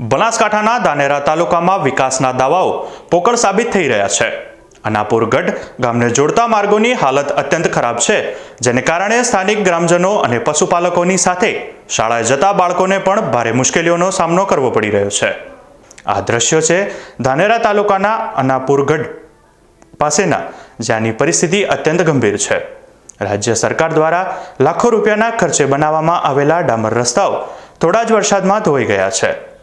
બનાસકાંઠાના ધાનેરા તાલુકામાં વિકાસના દાવાઓ પોકળ સાબિત થઈ રહ્યા છે. અનાપુરગઢ ગામને જોડતા માર્ગોની હાલત અત્યંત ખરાબ છે, જેને કારણે સ્થાનિક ગ્રામજનો અને પશુપાલકોની સાથે શાળાએ જતા બાળકોને પણ ભારે મુશ્કેલીઓનો સામનો કરવો પડી રહ્યો છે. આ દ્રશ્યો છે ધાનેરા તાલુકાના અનાપુરગઢ પાસેના, જ્યાંની પરિસ્થિતિ અત્યંત ગંભીર છે. રાજ્ય સરકાર દ્વારા લાખો રૂપિયાના ખર્ચે બનાવવામાં આવેલા ડામર રસ્તાઓ થોડા જ વરસાદમાં ધોઈ ગયા છે.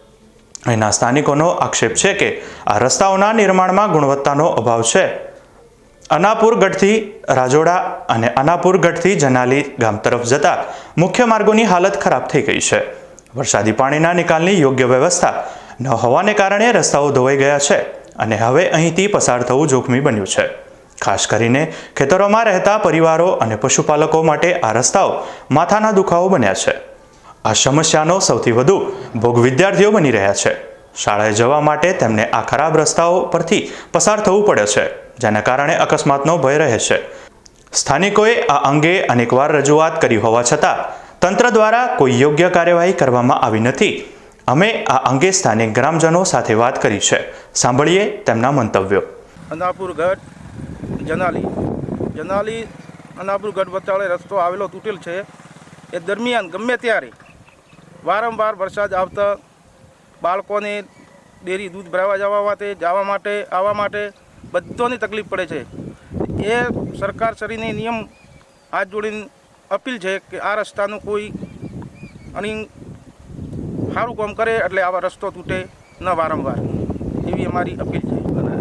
અહીંના સ્થાનિકોનો આક્ષેપ છે કે આ રસ્તાઓના નિર્માણમાં ગુણવત્તાનો અભાવ છે. અનાપુર ગઢથી રાજોડા અને અનાપુર ગઢથી જનાલી ગામ તરફ જતા મુખ્ય માર્ગોની હાલત ખરાબ થઈ ગઈ છે. વરસાદી પાણીના નિકાલની યોગ્ય વ્યવસ્થા ન હોવાને કારણે રસ્તાઓ ધોવાઈ ગયા છે અને હવે અહીંથી પસાર થવું જોખમી બન્યું છે. ખાસ કરીને ખેતરોમાં રહેતા પરિવારો અને પશુપાલકો માટે આ રસ્તાઓ માથાના દુખાવો બન્યા છે. આ સમસ્યાનો સૌથી વધુ ભોગ વિદ્યાર્થીઓ બની રહ્યા છે. શાળાએ જવા માટે તેમને આ ખરાબ રસ્તાઓ પરથી પસાર થવું પડે છે, જેના કારણે અકસ્માતનો ભય રહે છે. સ્થાનિકોએ આ અંગે અનેકવાર રજૂઆત કરી હોવા છતાં, તંત્ર દ્વારા કોઈ યોગ્ય કાર્યવાહી કરવામાં આવી નથી. અમે આ અંગે સ્થાનિક ગ્રામજનો સાથે વાત કરી છે. સાંભળીએ તેમના મંતવ્યો. અનાપુર ગઢ, જનાલી. જનાલી, અનાપુર ગઢ વચાળે રસ્તો આવેલો તૂટેલ છે. એ દરમિયાન ગમે ત્યારે વારંવાર વરસાદ આવતા બાળકોને ડેરી દૂધ ભરાવા જવા માટે જવા માટે આવવા માટે બધોની તકલીફ પડે છે. એ સરકાર શ્રીની નિયમ હાથ જોડીને અપીલ છે કે આ રસ્તાનું કોઈ અને સારું કામ કરે એટલે આવા રસ્તો તૂટે ન વારંવાર. એવી અમારી અપીલ છે. અને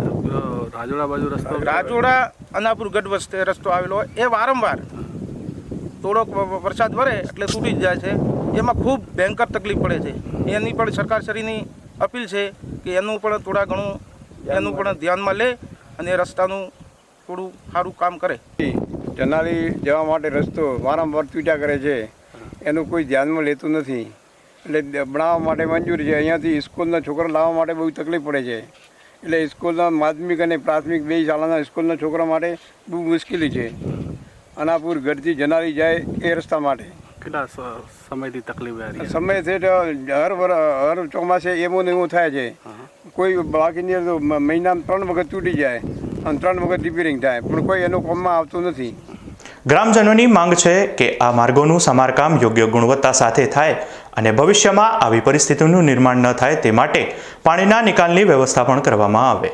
રાજોડા બાજુ રસ્તો રાજોડા અનાપુર ગઢ વસ્તે રસ્તો આવેલો હોય એ વારંવાર થોડોક વરસાદ વરે એટલે તૂટી જ જાય છે. એમાં ખૂબ ભયંકર તકલીફ પડે છે. એની પણ સરકારશ્રીની અપીલ છે કે એનું પણ થોડા ઘણું એનું પણ ધ્યાનમાં લે અને રસ્તાનું થોડું સારું કામ કરે. જનાલી જવા માટે રસ્તો વારંવાર તૂટ્યા કરે છે. એનું કોઈ ધ્યાનમાં લેતું નથી. એટલે બનાવવા માટે મંજૂરી છે. અહીંયાથી સ્કૂલના છોકરા લાવવા માટે બહુ તકલીફ પડે છે. એટલે સ્કૂલના માધ્યમિક અને પ્રાથમિક બે શાળાના સ્કૂલના છોકરા માટે બહુ મુશ્કેલી છે. અનાપુર ગઢથી જનારી જાય એ રસ્તા માટે. કેટલા સમયથી તકલીફ આવી સમય છે હર વર હર ચોમાસે એવું ને એવું થાય છે. કોઈ બાકીની તો મહિનામાં ત્રણ વખત તૂટી જાય અને ત્રણ વખત રિપેરિંગ થાય પણ કોઈ એનું કામમાં આવતું નથી. ગ્રામજનોની માંગ છે કે આ માર્ગોનું સમારકામ યોગ્ય ગુણવત્તા સાથે થાય અને ભવિષ્યમાં આવી પરિસ્થિતિનું નિર્માણ ન થાય તે માટે પાણીના નિકાલની વ્યવસ્થા પણ કરવામાં આવે.